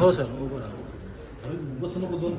हो सर उभं राहा बस नको दोन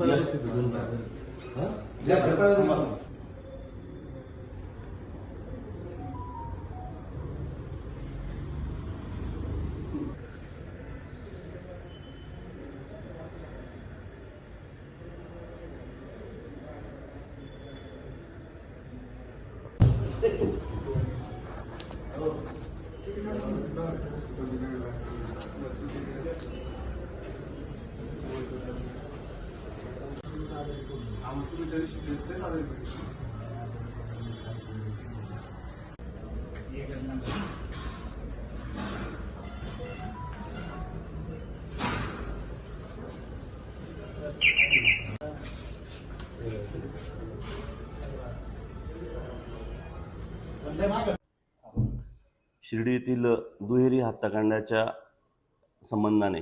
아무 쪽을 대주실 때 대사드리고 있습니다. शिर्डी येथील दुहेरी हत्याकांडाच्या संबंधाने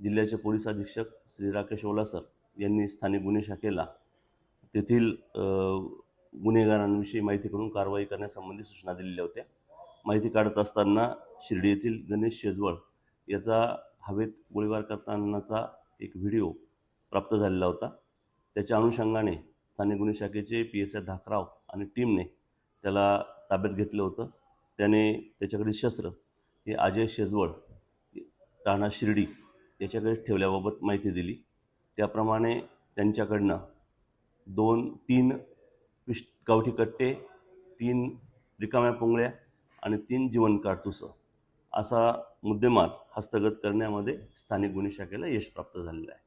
जिल्ह्याचे पोलीस अधीक्षक श्री राकेश ओलासर यांनी स्थानिक गुन्हे शाखेला तेथील गुन्हेगारांविषयी माहिती करून कारवाई करण्यासंबंधी सूचना दिलेल्या होत्या. माहिती काढत असताना शिर्डी येथील गणेश शेजवळ याचा हवेत गोळीबार करतानाचा एक व्हिडिओ प्राप्त झालेला होता. त्याच्या अनुषंगाने स्थानिक गुन्हे शाखेचे पी एस आय धाकराव आणि टीमने त्याला ताब्यात घेतलं होतं. त्याने त्याच्याकडे शस्त्र हे अजय शेजवळ राणा शिर्डी याच्याकडे ठेवल्याबाबत माहिती दिली. त्याप्रमाणे त्यांच्याकडनं दोन तीन पिश गावठी कट्टे तीन रिकाम्या पुंगळ्या आणि तीन जीवन काडतुसं असा मुद्देमाल हस्तगत करण्यामध्ये स्थानिक गुन्हे शाखेला यश प्राप्त झालेलं आहे.